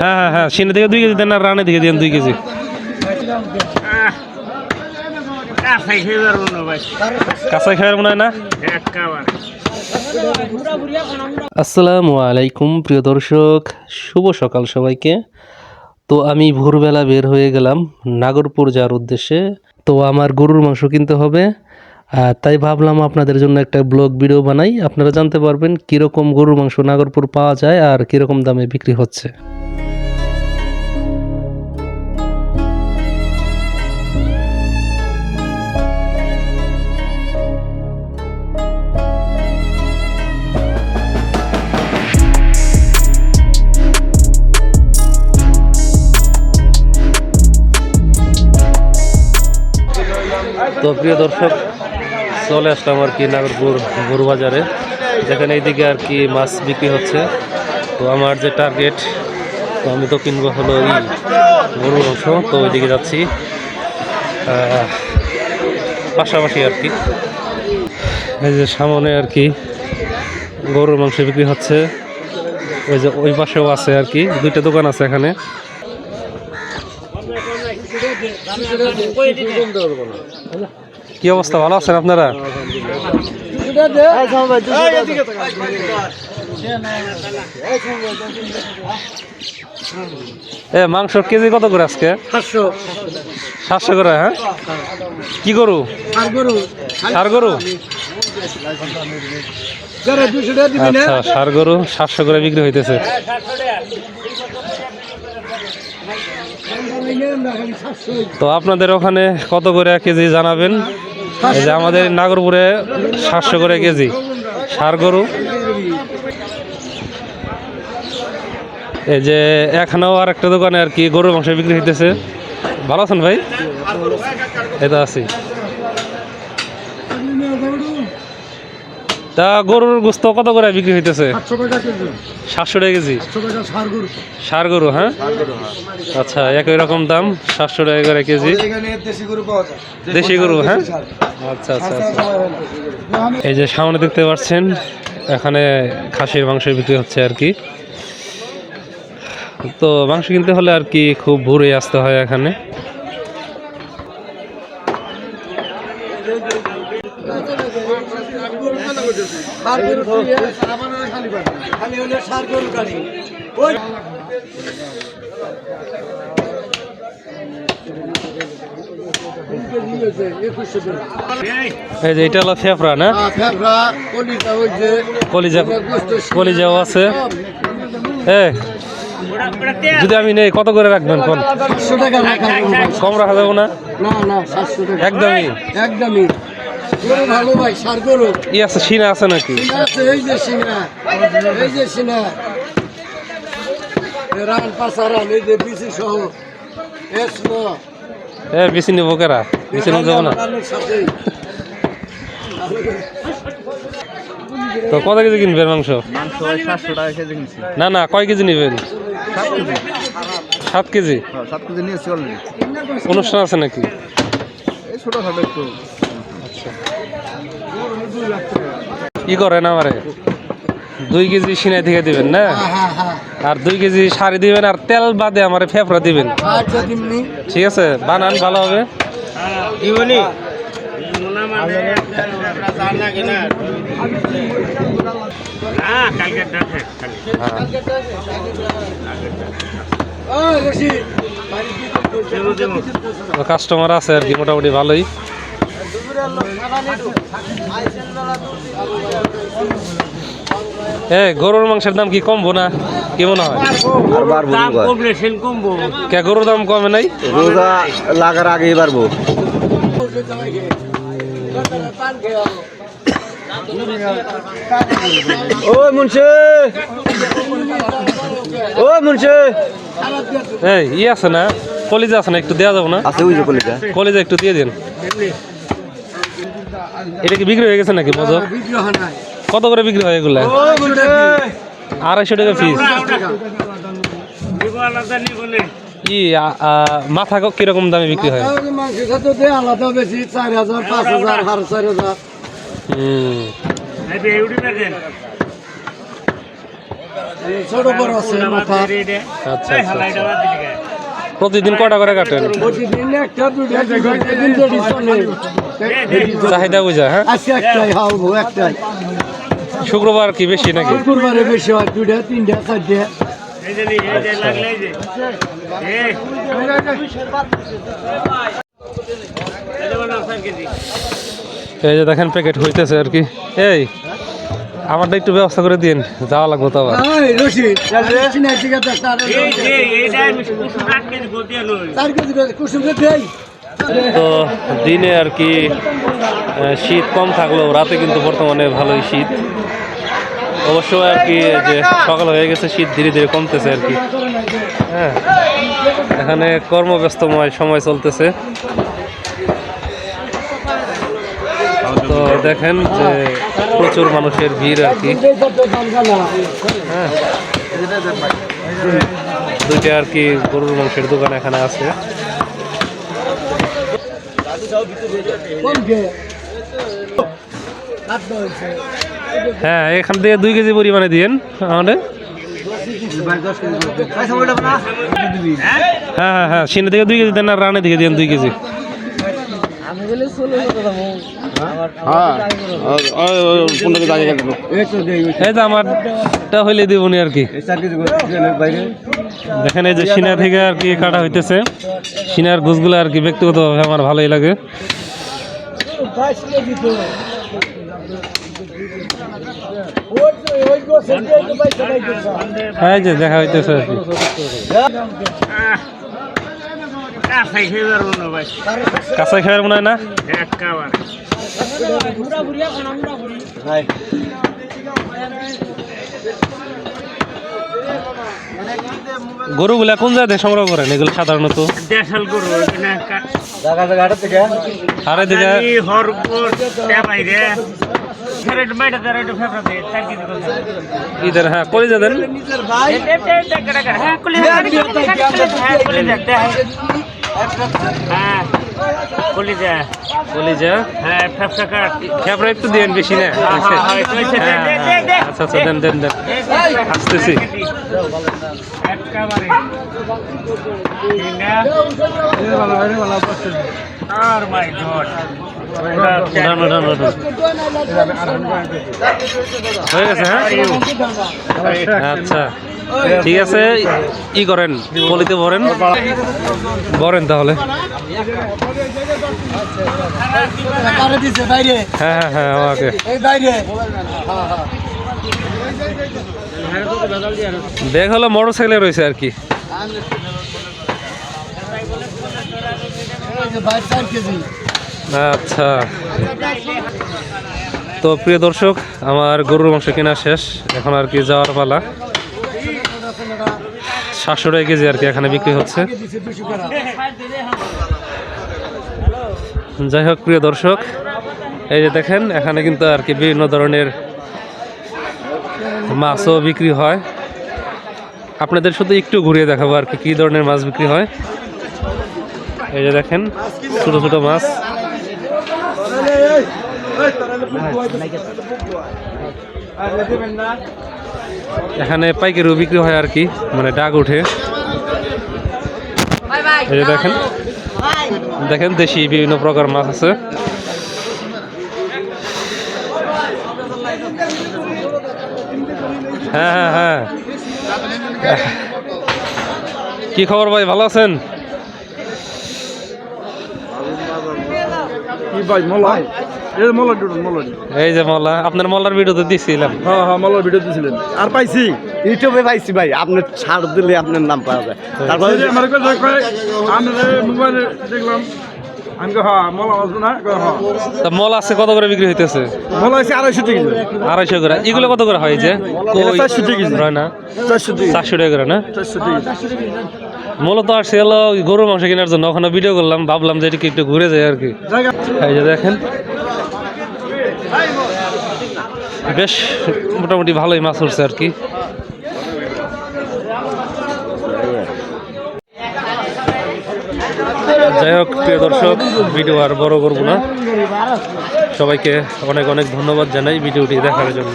হ্যাঁ হ্যাঁ হ্যাঁ সিনে থেকে দুই কেজি দেন আর রানে থেকে দেন দুই কেজি। না খাওয়ার মনে হয় না? আসসালামু আলাইকুম, প্রিয় দর্শক, শুভ সকাল সবাইকে। তো আমি ভোরবেলা বের হয়ে গেলাম নাগরপুর যাওয়ার উদ্দেশ্যে। তো আমার গরুর মাংস কিনতে হবে। তাই ভাবলাম আপনাদের জন্য একটা ব্লগ ভিডিও বানাই। আপনারা জানতে পারবেন কীরকম গরুর মাংস নাগরপুর পাওয়া যায় আর কীরকম দামে বিক্রি হচ্ছে। তো প্রিয় দর্শক চলে আসলাম আর কি নাগরপুর গরু বাজারে যেখানে এইদিকে আর কি মাছ বিক্রি হচ্ছে। তো আমার যে টার্গেট তো আমি তো কিনবো হলো এই গরুর মাংস তো ওইদিকে যাচ্ছি। পাশাপাশি আর কি। এই যে সামনে আর কি গরুর মাংস বিক্রি হচ্ছে। ওই যে ওই পাশেও আছে আর কি, দুইটা দোকান আছে এখানে। কি অবস্থা? ভালো আছেন আপনারা? এ মাংস কেজি কত করে আজকে? সাতশো সাতশো করে হ্যাঁ? কি গরু? সার গরু। আচ্ছা সার গরু সাতশো করে বিক্রি হইতেছে। তো আপনাদের ওখানে কত করে কেজি জানাবেন? এই যে আমাদের নাগরপুরে সাতশো করে কেজি সার গরু। এই যে এখানেও আর একটা দোকানে আর কি গরুর মাংস বিক্রি হইতেছে। ভালো আছেন ভাই? এটা আছি। তা গরুর গোস্ত কত করে বিক্রি হইতেছে? সাতশো টাকা কেজি। সার গরু। হ্যাঁ? আচ্ছা একই রকম দাম সাতশো টাকা করে কেজি। দেশি গরু দেশি গরু হ্যাঁ? আচ্ছা আচ্ছা আচ্ছা। এই যে সামনে দেখতে পাচ্ছেন এখানে খাসির মাংস বিক্রি হচ্ছে আর কি। তো মাংস কিনতে হলে আর কি খুব ভোরে আসতে হয় এখানে। সার গরু খালি হলে সার গরু গাড়ি। ওই এই যে এটা হলো ফেফড়া না? ফেফড়া কলিটা ওই যে কলিজা কলিজাও আছে। এ যদি আমি নেই কত করে রাখবেন কোন। কম রাখা যাব না? একদমই। একদমই। গরু ভালো ভাই সার গরু। ই আছে সিনা আছে নাকি? সিনা আছে এই যে সিনা এই যে সিনা রান পাশা রান এই যে বিসি সহ। এসনো এ বেশি নেব কেরা? নিতে যাব না? তো কত কেজি কিনবেন মাংস? মাংস সাতশো টাকা কেজি কিনছি। না না কয় কেজি নেবেন? সাত কেজি। সাত কেজি? নিয়েছি অলরেডি অনুষ্ঠান আছে নাকি? ছোটোখাটো একটু। কি করেন আমারে? দুই কেজি সিনাই থেকে দিবেন না? হ্যাঁ হ্যাঁ আর দুই কেজি শাড়ি দিবেন আর তেল বাদে আমারে ফেফড়া দিবেন। ঠিক আছে? বানান ভালো হবে। কাস্টমার আছে আর কি মোটামুটি ভালোই। এ গরুর মাংসের দাম কি কমবো না? কি মনে হয়? কে গরুর দাম কমে নাই? রোজা লাগার আগেই বাড়বো। ও মুন্সি! ও মুন্সি! এই ই আছে না? কলিজা আছে না? একটু দেওয়া যাব না? আছে ওই যে কলিজা একটু দিয়ে দিন। এটা কি বিক্রি হয়ে গেছে নাকি মজো কত করে বিক্রি হয় এগুলা? আড়াইশো টাকা পিস ই আ- আ- মাথা ক- কীরকম দামে বিক্রি হয়? আলাদা বেশি চার হাজার পাঁচ হাজার সাড়ে চার হাজার। ছোট বড় আছে মাথা। আচ্ছা আচ্ছা আচ্ছা। প্রতিদিন কটা করে কাটেন? প্রতিদিন একটা দুটো চাহিদা বুঝা হ্যাঁ? আজকে একটাই হাওবো একটাই। শুক্রবার কি বেশি নাকি? শুক্রবারে বেশি হয় দুটা তিনটা চারটে। এই যে দেখেন প্যাকেট হইতেছে আর কি। এই আমারটা একটু ব্যবস্থা করে দিন যাওয়া লাগবে তো আবার। এই রশিদ তো দিনে আর কি শীত কম থাকলেও রাতে কিন্তু বর্তমানে ভালোই শীত। অবশ্য আর কি যে সকাল হয়ে গেছে, শীত ধীরে ধীরে কমতেছে আর কি। হ্যাঁ এখানে কর্মব্যস্তময় সময় চলতেছে। তো দেখেন যে প্রচুর মানুষের ভিড় আর কি। হ্যাঁ দুইটা আর কি গরুর মাংসের দোকান এখানে আছে। হ্যাঁ এখান থেকে দুই কেজি পরিমাণে দিন আমাদের। হ্যাঁ হ্যাঁ হ্যাঁ সিনে থেকে দুই কেজি দেন আর রানে থেকে দিন দুই কেজি। এই কি। দেখেন এই যে সিনা থেকে আর কি কাটা হইতেছে। সিনার গুছগুলো আর কি ব্যক্তিগতভাবে আমার ভালোই লাগে। যে দেখা হইতেছে আর কি। কাঁচাই খাবার মনে হয় না? গরুগুলা কোন জায়গা থেকে সংগ্রহ করেন? এগুলো সাধারণত? দেশাল গরু আর। ইধার হ্যাঁ। হ্যাঁ, কলিজা, হ্যাঁ, ফেফড়া কাট। খেপড়া একটু দিয়েন বেশি না। আচ্ছা আচ্ছা দেন দেন দেন। আসতেছি। আর মাই গড। হয়ে গেছে হ্যাঁ? আচ্ছা। ঠিক আছে, ই করেন, পলিতে ভরেন। ভরেন তাহলে। হ্যাঁ হ্যাঁ হ্যাঁ দেখ হলো মোটর সাইকেলে রয়েছে আর কি। আচ্ছা। তো প্রিয় দর্শক, আমার গরুর মাংস কেনা শেষ। এখন আর কি যাওয়ার পালা। সাতশো টাকা কেজি আর কি এখানে বিক্রি হচ্ছে। যাই হোক, প্রিয় দর্শক, এই যে দেখেন, এখানে কিন্তু আর কি বিভিন্ন ধরনের মাছও বিক্রি হয়। আপনাদের শুধু একটু ঘুরিয়ে দেখাবো আর কি, কী ধরনের মাছ বিক্রি হয়। এই যে দেখেন, ছোট ছোট মাছ। এখানে পাইকারিও বিক্রি হয় আর কি মানে ডাক উঠে এই যে দেখেন দেখেন দেশি বিভিন্ন প্রকার মাছ আছে। হ্যাঁ হ্যাঁ হ্যাঁ। কি খবর ভাই ভালো আছেন? কি ভাই মলা এই যে মলার ভিডিও মলার এই যে মোল্লা আপনার মোল্লার ভিডিওতে দিছিলাম। হ্যাঁ হ্যাঁ মলার ভিডিও আর পাইছি? ইউটিউবে পাইছি ভাই আপনার ছাড় দিলে আপনার নাম পাওয়া যায়। তারপরে আমার কাছে কয় আমি মোবাইলে দেখলাম আমি কই, হ্যাঁ মলা আছে না কই, হ্যাঁ। তা মল আছে কত করে বিক্রি হইতেছে? মলা আছে আড়াইশো টাকা আড়াইশো করে। এগুলো কত করে হয় যে? কই? এটা 400 টাকা হয় না? চারশো টাকা। চারশো টাকা করে না? মূলত আসছে হলো গরুর মাংস কেনার জন্য। ওখানে ভিডিও করলাম ভাবলাম যে এদিকে একটু ঘুরে যায় আর কি। এই যে দেখেন। বেশ, মোটামুটি ভালোই মাছ উঠছে আর কি। যাই হোক, প্রিয় দর্শক, ভিডিও আর বড় করব না। সবাইকে অনেক অনেক ধন্যবাদ জানাই ভিডিওটি দেখার জন্য।